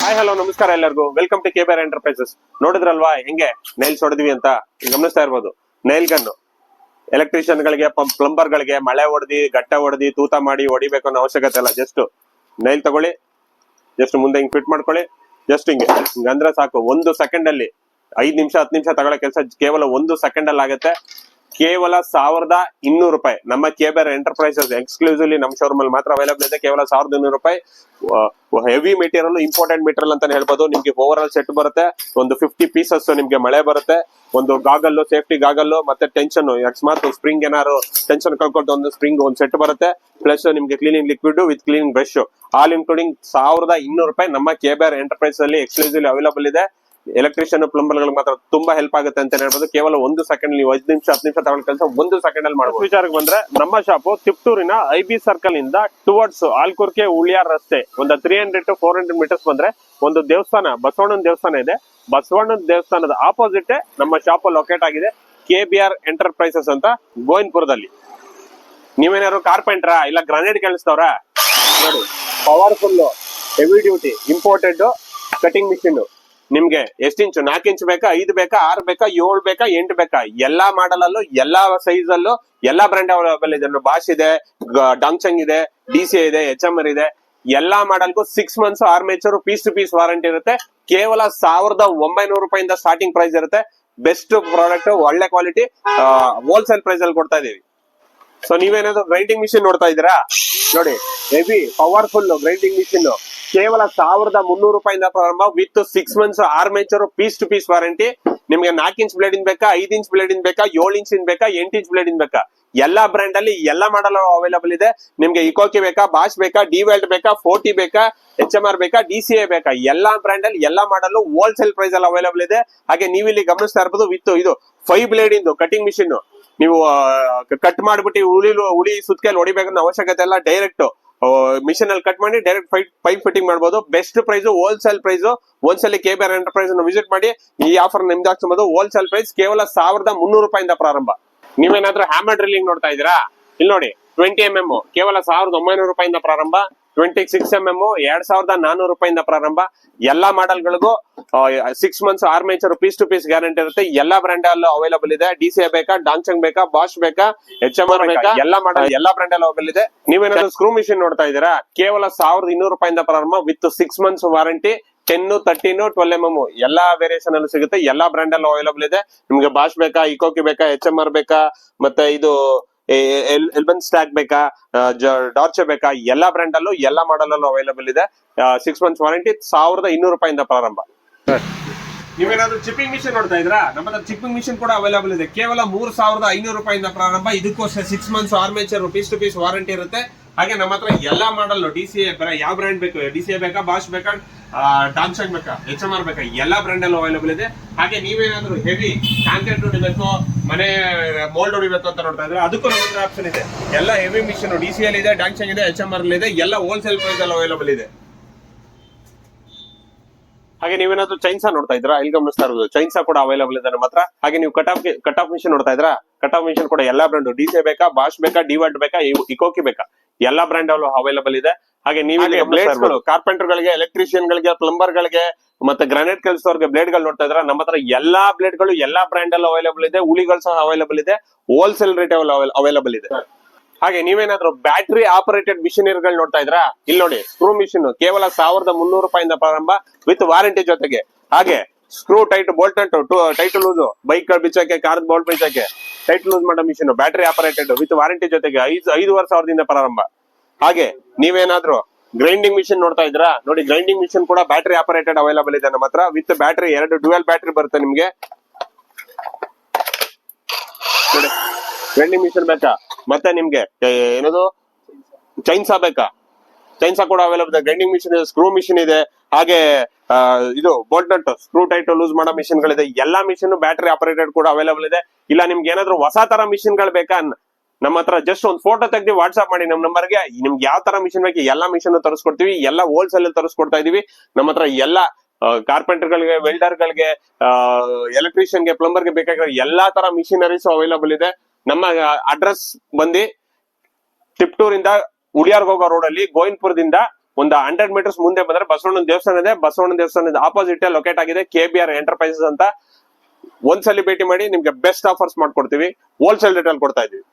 Hi hello ನಮಸ್ಕಾರ ಎಲ್ಲರಿಗೂ. Welcome to ಕೇಬರ್ enterprises ನೋಡಿದ್ರಲ್ವಾ, ಹೆಂಗೆ ನೈಲ್ಸ್ ಹೊಡೆದ್ವಿ ಅಂತ? ಗಮನಿಸ್ತಾ ಇರ್ಬೋದು. ನೈಲ್ ಗನ್ನು ಎಲೆಕ್ಟ್ರಿಷಿಯನ್ ಗಳಿಗೆ ಪ್ಲಂಬರ್ ಗಳಿಗೆ ಮಳೆ ಹೊಡೆದಿ ಗಟ್ಟ ಹೊಡೆದಿ ತೂತ ಮಾಡಿ ಹೊಡಿಬೇಕು ಅನ್ನೋ ಅವಶ್ಯಕತೆ ಇಲ್ಲ. ಜಸ್ಟ್ ನೈಲ್ ತಗೊಳ್ಳಿ. ಜಸ್ಟ್ ಮುಂದೆ ಹಿಂಗ್ ಫಿಟ್ ಮಾಡ್ಕೊಳ್ಳಿ. ಜಸ್ಟ್ ಹಿಂಗೆ. ಹಿಂಗಂದ್ರೆ ಸಾಕು. ಒಂದು ಸೆಕೆಂಡ್ ಅಲ್ಲಿ ಐದ್ ನಿಮಿಷ, ಹತ್ತು ನಿಮಿಷ ತಗೊಳ್ಳೋ ಕೆಲಸ ಕೇವಲ ಒಂದು ಸೆಕೆಂಡ್ ಅಲ್ಲಿ ಆಗುತ್ತೆ. ಕೇವಲ ಸಾವಿರದ ಇನ್ನೂರು ರೂಪಾಯಿ. ನಮ್ಮ ಕೇಬರ್ ಎಂಟರ್ಪ್ರೈಸಸ್ ಎಕ್ಸ್ಕ್ಲೂಸಿವ್ಲಿ ನಮ್ಮ ಶೋರೂಮ್ ಅಲ್ಲಿ ಮಾತ್ರ ಅವೈಲೇಬಲ್ ಇದೆ. ಕೇವಲ ಸಾವಿರದ ಇನ್ನೂರು ರೂಪಾಯಿ. ಹೆವಿ ಮೆಟೀರಿಯಲ್ ಇಂಪಾರ್ಟೆಂಟ್ ಮೆಟೀರಿಯಲ್ ಅಂತಾನೆ ಹೇಳ್ಬೋದು. ನಿಮ್ಗೆ ಓವರ್ ಆಲ್ ಸೆಟ್ ಬರುತ್ತೆ. ಒಂದು ಫಿಫ್ಟಿ ಪೀಸಸ್ ನಿಮ್ಗೆ ಮಳೆ ಬರುತ್ತೆ. ಒಂದು ಗಾಗಲ್ಲು ಸೇಫ್ಟಿ ಗಾಗಲ್ಲು ಮತ್ತೆ ಟೆನ್ಷನ್ ಅಕಸ್ಮಾತ್ ಸ್ಪ್ರಿಂಗ್ ಏನಾದ್ರು ಟೆನ್ಷನ್ ಕಳ್ಕೊಂಡು ಒಂದು ಸ್ಪ್ರಿಂಗ್ ಒಂದು ಸೆಟ್ ಬರುತ್ತೆ. ಪ್ಲಸ್ ನಿಮ್ಗೆ cleaning liquid with cleaning brush all including ಸಾವಿರದ ಇನ್ನೂರು ರೂಪಾಯಿ ನಮ್ಮ ಕೇಬರ್ ಎಂಟರ್ಪ್ರೈಸ್ ಅಲ್ಲಿ ಎಕ್ಸ್ಕ್ಲೂಸಿವ್ಲಿ ಅವೈಲೇಬಲ್ ಇದೆ. ಎಲೆಕ್ಟ್ರಿಷಿಯನ್ ಪ್ಲಂಬರ್ ಗಳಿಗೆ ಮಾತ್ರ ತುಂಬಾ ಹೆಲ್ಪ್ ಆಗುತ್ತೆ ಅಂತ ಹೇಳ್ಬೋದು. ಕೇವಲ ಒಂದು ಸೆಕೆಂಡ್ ನೀವು ಐದು ನಿಮಿಷ, ಹತ್ತು ನಿಮಿಷ ತಗೊಂಡ ಕೆಲಸ ಒಂದು ಸೆಕೆಂಡ್ ಅಲ್ಲಿ ಮಾಡಬಹುದು ವಿಚಾರಕ್ಕೆ ಬಂದ್ರೆ, ನಮ್ಮ ಶಾಪ್ ತಿಪ್ಟೂರಿನ ಐ ಬಿ ಸರ್ಕಲ್ ಇಂದ ಟುವರ್ಡ್ಸ್ ಆಲ್ಕುರ್ಕೆ ಉಳಿಯಾರ್ ರಸ್ತೆ, ಒಂದು three hundred to four hundred metres ಬಂದ್ರೆ, ಒಂದು ದೇವಸ್ಥಾನ, ಬಸವಣ್ಣನ ದೇವಸ್ಥಾನ ಇದೆ. ಬಸವಣ್ಣನ ದೇವಸ್ಥಾನದ ಆಪೋಸಿಟ್ ನಮ್ಮ ಶಾಪ್ ಲೊಕೇಟ್ ಆಗಿದೆ ಕೆ ಬಿ ಆರ್ ಎಂಟರ್ಪ್ರೈಸಸ್ ಅಂತ ಗೋವಿಂದಪುರದಲ್ಲಿ. ನೀವೇನಾದ್ರು ಕಾರ್ಪೆಂಟ್ರಾ ಇಲ್ಲ ಗ್ರಾನೈಟ್ ಕೇಳಿಸ್ತವ್ರ ನೋಡಿ powerful heavy duty imported cutting machine ನಿಮ್ಗೆ ಎಷ್ಟ್ ಇಂಚು? ನಾಲ್ಕು ಇಂಚು ಬೇಕಾ? ಐದು ಬೇಕಾ? ಆರು ಬೇಕಾ? ಏಳು ಬೇಕಾ? ಎಂಟು ಬೇಕಾ? ಎಲ್ಲಾ ಮಾಡಲ್ ಅಲ್ಲೂ ಎಲ್ಲಾ ಸೈಜ್ ಅಲ್ಲೂ, ಎಲ್ಲಾ ಬ್ರ್ಯಾಂಡ್ ಅವೈಲೇಬಲ್ ಇದೆ. ಬಾಷ್ ಇದೆ ಡಾಂಗ್ಚಂಗ್ ಇದೆ ಡಿ ಸಿ ಇದೆ ಎಚ್ ಎಂ ಆರ್ ಇದೆ. ಎಲ್ಲಾ ಮಾಡಲ್ಗೂ six months armature piece to piece warranty ಇರುತ್ತೆ. ಕೇವಲ ಸಾವಿರದ ಒಂಬೈನೂರು ರೂಪಾಯಿಂದ ಸ್ಟಾರ್ಟಿಂಗ್ ಪ್ರೈಸ್ ಇರುತ್ತೆ. ಬೆಸ್ಟ್ ಪ್ರಾಡಕ್ಟ್ ಒಳ್ಳೆ ಕ್ವಾಲಿಟಿ ಹೋಲ್ಸೇಲ್ ಪ್ರೈಸ್ ಅಲ್ಲಿ ಕೊಡ್ತಾ ಇದೀವಿ. ಸೊ ನೀವೇನಾದ್ರು ಗ್ರೈಂಡಿಂಗ್ ಮಿಷಿನ್ ನೋಡ್ತಾ ಇದ್ದೀರಾ? ನೋಡಿ ಹೆವಿ ಪವರ್ಫುಲ್ ಗ್ರೈಂಡಿಂಗ್ ಮಿಷಿನ್ ಕೇವಲ ಸಾವಿರದ ಮುನ್ನೂರು ರೂಪಾಯಿಂದ ಪ್ರಾರಂಭ with six months armature piece to piece warranty ನಿಮ್ಗೆ ನಾಲ್ಕು ಇಂಚ್ ಬ್ಲೇಡ್ ಇನ್ ಬೇಕಾ, ಐದ್ ಇಂಚ್ ಬ್ಲೇಡ್ ಇನ್ ಬೇಕಾ, ಏಳು ಇಂಚ್ ಬೇಕಾ, ಎಂಟು ಇಂಚ್ ಬ್ಲೇಡ್ ಇನ್ ಬೇಕಾ? ಎಲ್ಲಾ ಬ್ರ್ಯಾಂಡ್ ಅಲ್ಲಿ ಎಲ್ಲಾ ಮಾಡಲ್ ಅವೈಲಬಲ್ ಇದೆ. ನಿಮ್ಗೆ ಇಕೋಕಿ ಬೇಕಾ ಬಾಷ್ ಬೇಕಾ ಡಿ ವೆಲ್ಟ್ ಬೇಕಾ ಫೋರ್ಟಿ ಬೇಕಾ ಎಚ್ ಎಂ ಆರ್ ಬೇಕಾ ಡಿ ಸಿ ಎ ಬೇಕಾ? ಎಲ್ಲಾ ಬ್ರ್ಯಾಂಡ್ ಅಲ್ಲಿ ಎಲ್ಲಾ ಮಾಡಲ್ ಹೋಲ್ಸೇಲ್ ಪ್ರೈಸ್ ಅಲ್ಲಿ ಅವೈಲಬಲ್ ಇದೆ. ಹಾಗೆ ನೀವು ಇಲ್ಲಿ ಗಮನಿಸ್ತಾ ಇರ್ಬೋದು ವಿತ್ ಇದು ಫೈವ್ ಬ್ಲೇಡ್ ಇಂದು ಕಟಿಂಗ್ ಮಿಷಿನ್ ನೀವು ಕಟ್ ಮಾಡ್ಬಿಟ್ಟು ಉಳಿ ಉಳಿ ಸುತ್ತಕೆಲ್ ಹೊಡಿಬೇಕನ್ನ ಅವಶ್ಯಕತೆ ಇಲ್ಲ. ಡೈರೆಕ್ಟ್ ಮಿಷನ್ ಅಲ್ಲಿ ಕಟ್ ಮಾಡಿ ಡೈರೆಕ್ಟ್ ಪೈಪ್ ಫಿಟ್ಟಿಂಗ್ ಮಾಡಬಹುದು ಬೆಸ್ಟ್ ಪ್ರೈಸ್ ಹೋಲ್ಸೇಲ್ ಪ್ರೈಸ್ ಒಂದ್ಸಲಿ ಕೇಬರ್ ಎಂಟರ್ಪ್ರೈಸ್ ವಿಸಿಟ್ ಮಾಡಿ, ಈ ಆಫರ್ ನಿಮ್ದು ಹಾಕ್ಸಬಹುದು ಹೋಲ್ಸೇಲ್ ಪ್ರೈಸ್ ಕೇವಲ ಸಾವಿರದ ಮುನ್ನೂರು ರೂಪಾಯಿಂದ ಪ್ರಾರಂಭ. ನೀವೇನಾದ್ರೂ ಹ್ಯಾಮರ್ ಡ್ರಿಲ್ಲಿಂಗ್ ನೋಡ್ತಾ ಇದ್ದೀರಾ? ಇಲ್ಲಿ ನೋಡಿ ಟ್ವೆಂಟಿ ಎಂ ಎಂ ಕೇವಲ ಸಾವಿರದ ಒಂಬೈನೂರು ರೂಪಾಯಿಂದ ಪ್ರಾರಂಭ. ಟ್ವೆಂಟಿ ಸಿಕ್ಸ್ ಎಂ ಎಂ ಎರಡ್ ಸಾವಿರದ ನಾನೂರು ರೂಪಾಯಿಂದ ಪ್ರಾರಂಭ. ಎಲ್ಲಾ ಮಾಡೆಲ್ಗಳಿಗೂ six months armature piece to piece guarantee ಇರುತ್ತೆ. ಎಲ್ಲಾ ಬ್ರಾಂಡ್ ಅಲ್ಲೂ ಅವೈಲೇಬಲ್ ಇದೆ. ಡಿ ಸಿ ಬೇಕಾ ಡಾನ್ಸಂಗ್ ಬೇಕಾ ಬಾಶ್ ಬೇಕಾ ಎಚ್ ಎಂ ಆರ್ ಬೇಕಾ? ಎಲ್ಲಾ ಮಾಡೆಲ್ ಎಲ್ಲಾ ಬ್ರಾಂಡ್ ಅಲ್ಲೂ ಅವೈಲೇಬಲ್ ಇದೆ. ನೀವೇನಾದ್ರೂ ಸ್ಕ್ರೂ ಮಿಷಿನ್ ನೋಡ್ತಾ ಇದೀರಾ ಕೇವಲ ಸಾವಿರದ ಇನ್ನೂರು ರೂಪಾಯಿಂದ ಪ್ರಾರಂಭ with six months warranty ten thirteen twelve M M ಎಲ್ಲಾ ವೇರಿಯೇಷನ್ ಅಲ್ಲಿ ಸಿಗುತ್ತೆ. ಎಲ್ಲಾ ಬ್ರಾಂಡ್ ಅಲ್ಲೂ ಅವೈಲಬಲ್ ಇದೆ. ನಿಮ್ಗೆ ಬಾಶ್ ಬೇಕಾ ಇಕೋಕಿ ಬೇಕಾ ಎಚ್ ಎಂ ಆರ್ ಬೇಕಾ ಮತ್ತೆ ಇದು ಎಲ್ಬನ್ ಸ್ಟ್ಯಾಕ್ ಬೇಕಾ ಡಾರ್ಚೆ ಬೇಕಾ, ಎಲ್ಲಾ ಬ್ರ್ಯಾಂಡ್ ಅಲ್ಲೂ ಎಲ್ಲಾ ಮಾಡಲ್ ಅಲ್ಲೂ ಅವೈಲೇಬಲ್ ಇದೆ ಸಿಕ್ಸ್ ಮಂತ್ಸ್ ವಾರಂಟಿ ಸಾವಿರದ ಇನ್ನೂರು ರೂಪಾಯಿಂದ ಪ್ರಾರಂಭ. ನೀವೇನಾದ್ರೂ ಚಿಪ್ಪಿಂಗ್ ಮಿಷಿನ್ ನೋಡ್ತಾ ಇದ್ರಾ ನಮ್ಮ ಚಿಪ್ಪಿಂಗ್ ಮಿಷನ್ ಕೂಡ ಅವೈಲೇಬಲ್ ಇದೆ. ಕೇವಲ ಮೂರ್ ಸಾವಿರದ ಐನೂರು ರೂಪಾಯಿಂದ ಪ್ರಾರಂಭ. ಇದಕ್ಕೋಸ್ಕರ six months armature piece to piece warranty ಇರುತ್ತೆ. ಹಾಗೆ ನಮ್ಮ ಹತ್ರ ಎಲ್ಲಾ ಮಾಡಲ್ ಡಿ ಸಿ ಯಾವ ಬ್ರ್ಯಾಂಡ್ ಬೇಕು? ಡಿ ಸಿ ಬೇಕಾ ಬಾಷ್ ಬೇಕಾ? ಡಾನ್ಸಂಗ್ ಬೇಕಾ ಎಚ್ ಎಂ ಆರ್ ಬೇಕಾ ಎಲ್ಲಾ ಬ್ರ್ಯಾಂಡ್ ಅಲ್ಲಿ ಅವೈಲೇಬಲ್ ಇದೆ. ಹಾಗೆ ನೀವೇನಾದ್ರೂ ಹೆವಿ ಕಾಂಕ್ರೀಟ್ ಹೊಡಿಬೇಕು, ಮನೆ ಮೋಲ್ಡ್ ಹೊಡಿಬೇಕು ಅಂತ ನೋಡ್ತಾ ಇದ್ರೆ ಅದಕ್ಕೂ ನಮ್ಮ ಹತ್ರ ಆಪ್ಷನ್ ಇದೆ. ಎಲ್ಲ heavy machine D C L ಇದೆ ಡಾಂಚಂಗ್ ಇದೆ ಎಚ್ ಎಂ ಆರ್ ಇದೆ, ಎಲ್ಲ ಹೋಲ್ಸೇಲ್ ಪ್ರೈಸ್ ಅಲ್ಲಿ ಅವೈಲೇಬಲ್ ಇದೆ. ಹಾಗೆ ನೀವೇನಾದ್ರೂ ಚೈನ್ಸಾ ನೋಡ್ತಾ ಇದ್ರ ಇಲ್ಲಿ ಗಮನಿಸ್ತಾ ಇರೋದು ಚೈನ್ಸಾ ಕೂಡ ಅವೈಲೇಬಲ್ ಇದೆ ನಮ್ಮ ಹತ್ರ. ಹಾಗೆ ನೀವು cut off cut off machine ನೋಡ್ತಾ ಇದ್ರ ಕಟ್ ಆಫ್ ಮಿಷನ್ ಕೂಡ ಎಲ್ಲಾ ಬ್ರ್ಯಾಂಡ್ ಡಿ ಸಿ ಬೇಕಾ ಬಾಷ್ ಬೇಕಾ ಡಿವಾಟ್ ಬೇಕಾ ಇಕೋಕಿ ಬೇಕಾ? ಎಲ್ಲಾ ಬ್ರ್ಯಾಂಡ್ ಅಲ್ಲೂ ಅವೈಲಬಲ್ ಇದೆ. ಹಾಗೆ ನೀವೇ ಬ್ಲೇಡ್ಸ್ಗಳು ಕಾರ್ಪೆಂಟರ್ ಗಳಿಗೆ ಎಲೆಕ್ಟ್ರಿಷಿಯನ್ ಗಳಿಗೆ ಪ್ಲಂಬರ್ ಗಳಿಗೆ ಮತ್ತೆ ಗ್ರಾನೈಟ್ ಕೆಲಸದವ್ರಿಗೆ ಬ್ಲೇಡ್ಗಳು ನೋಡ್ತಾ ಇದ್ರ ನಮ್ಮ ಹತ್ರ ಎಲ್ಲಾ ಬ್ಲೇಡ್ಗಳು ಎಲ್ಲಾ ಬ್ರ್ಯಾಂಡ್ ಅಲ್ಲಿ ಅವೈಲೇಬಲ್ ಇದೆ. ಉಳಿಗಳು ಸಹ ಅವೈಲಬಲ್ ಇದೆ. ಹೋಲ್ಸೇಲ್ ರೇಟ್ ಅವೈಲಬಲ್ ಇದೆ. ಹಾಗೆ ನೀವೇನಾದ್ರೂ ಬ್ಯಾಟರಿ ಆಪರೇಟೆಡ್ ಮಿಷಿನರಿಗಳು ನೋಡ್ತಾ ಇದ್ರಾ? ಇಲ್ಲಿ ನೋಡಿ ಸ್ಕ್ರೂ ಮಿಷಿನ್ ಕೇವಲ ಸಾವಿರದ ಮುನ್ನೂರು ರೂಪಾಯಿಂದ ಪ್ರಾರಂಭ ವಿತ್ ವಾರಂಟಿ ಜೊತೆಗೆ. ಹಾಗೆ screw tight bolt tight loose. Bike ಬಿಚ್ಚಕ್ಕೆ car bolt ಬಿಚ್ಚಕ್ಕೆ ಟೈಟ್ ಲೂಸ್ ಮಾಡೋ machine, battery operated with warranty ಜೊತೆಗೆ ಐದು ಐದುವರೆ ಸಾವಿರದಿಂದ ಪ್ರಾರಂಭ. ಹಾಗೆ ನೀವೇನಾದ್ರೂ ಗ್ರೈಂಡಿಂಗ್ ಮಿಷಿನ್ ನೋಡ್ತಾ ಇದ್ರಾ ನೋಡಿ ಗ್ರೈಂಡಿಂಗ್ ಮಿಷಿನ್ ಕೂಡ ಬ್ಯಾಟರಿ ಆಪರೇಟೆಡ್ ಅವೈಲೇಬಲ್ ಇದೆ ನಮ್ಮ ಹತ್ರ. ವಿತ್ ಬ್ಯಾಟರಿ, ಎರಡು ಡ್ಯುವೆಲ್ ಬ್ಯಾಟರಿ ಬರುತ್ತೆ ನಿಮ್ಗೆ. ನೋಡಿ ಗ್ರೈಂಡಿಂಗ್ ಮಿಷಿನ್ ಬೇಕಾ? ಮತ್ತೆ ನಿಮ್ಗೆ ಏನದು? ಚೈನ್ಸಾ ಬೇಕಾ? ಚೈನ್ಸಾ ಕೂಡ ಅವೈಲಬಲ್ ಇದೆ. ಗ್ರೈಂಡಿಂಗ್ ಮಿಷಿನ್ ಇದೆ ಸ್ಕ್ರೂ ಮಿಷಿನ್ ಇದೆ. ಹಾಗೆ ಇದು bolt nut screw tight loose ಮಾಡೋ ಮಿಷಿನ್ ಗಳಿದೆ ಎಲ್ಲಾ ಮಿಷಿನ್ ಬ್ಯಾಟರಿ ಆಪರೇಟೆಡ್ ಕೂಡ ಅವೈಲೇಬಲ್ ಇದೆ. ಇಲ್ಲ, ನಿಮ್ಗೆ ಏನಾದ್ರು ಹೊಸ ತರ ಮಿಷಿನ್ಗಳು ಬೇಕಾ? ನಮ್ಮ ಹತ್ರ ಜಸ್ಟ್ ಒಂದು ಫೋಟೋ ತೆಗ್ದು ವಾಟ್ಸ್ಆಪ್ ಮಾಡಿ ನಮ್ಮ ನಂಬರ್ಗೆ ನಿಮ್ಗೆ ಯಾವ ತರ ಮಿಷಿನ್ ಬೇಕು, ಎಲ್ಲಾ ಮಿಷಿನ್ ತರಿಸ್ಕೊಡ್ತೀವಿ. ಎಲ್ಲ ಹೋಲ್ಸೇಲ್ ತರಿಸ್ಕೊಡ್ತಾ ಇದೀವಿ. ನಮ್ಮ ಹತ್ರ ಎಲ್ಲ ಕಾರ್ಪೆಂಟರ್ ಗಳಿಗೆ ವೆಲ್ಡರ್ ಗಳಿಗೆ ಎಲೆಕ್ಟ್ರಿಷಿಯನ್ಗೆ ಪ್ಲಂಬರ್ಗೆ ಬೇಕಾಗಿರೋ ಎಲ್ಲಾ ತರ ಮಿಷಿನರೀಸ್ ಅವೈಲಬಲ್ ಇದೆ. ನಮ್ಮ ಅಡ್ರೆಸ್ ಬಂದು ತಿಪ್ಟೂರಿಂದ ಉಳಿಯಾರ್ಗೋಗ ರೋಡ್ ಅಲ್ಲಿ ಗೋವಿಂದಪುರದಿಂದ ಒಂದು ಹಂಡ್ರೆಡ್ ಮೀಟರ್ಸ್ ಮುಂದೆ ಬಂದ್ರೆ ಬಸವಣ್ಣನ ದೇವಸ್ಥಾನ ಇದೆ. ಬಸವಣ್ಣನ ದೇವಸ್ಥಾನದ ಆಪೋಸಿಟ್ ಲೊಕೇಟ್ ಆಗಿದೆ. ಕೆ ಬಿ ಆರ್ ಎಂಟರ್ಪ್ರೈಸಸ್ ಅಂತ. ಒಂದ್ಸಲಿ ಭೇಟಿ ಮಾಡಿ ನಿಮ್ಗೆ ಬೆಸ್ಟ್ ಆಫರ್ಸ್ ಮಾಡ್ಕೊಡ್ತೀವಿ. ಹೋಲ್ಸೇಲ್ ರೇಟ್ ಅಲ್ಲಿ ಕೊಡ್ತಾ ಇದೀವಿ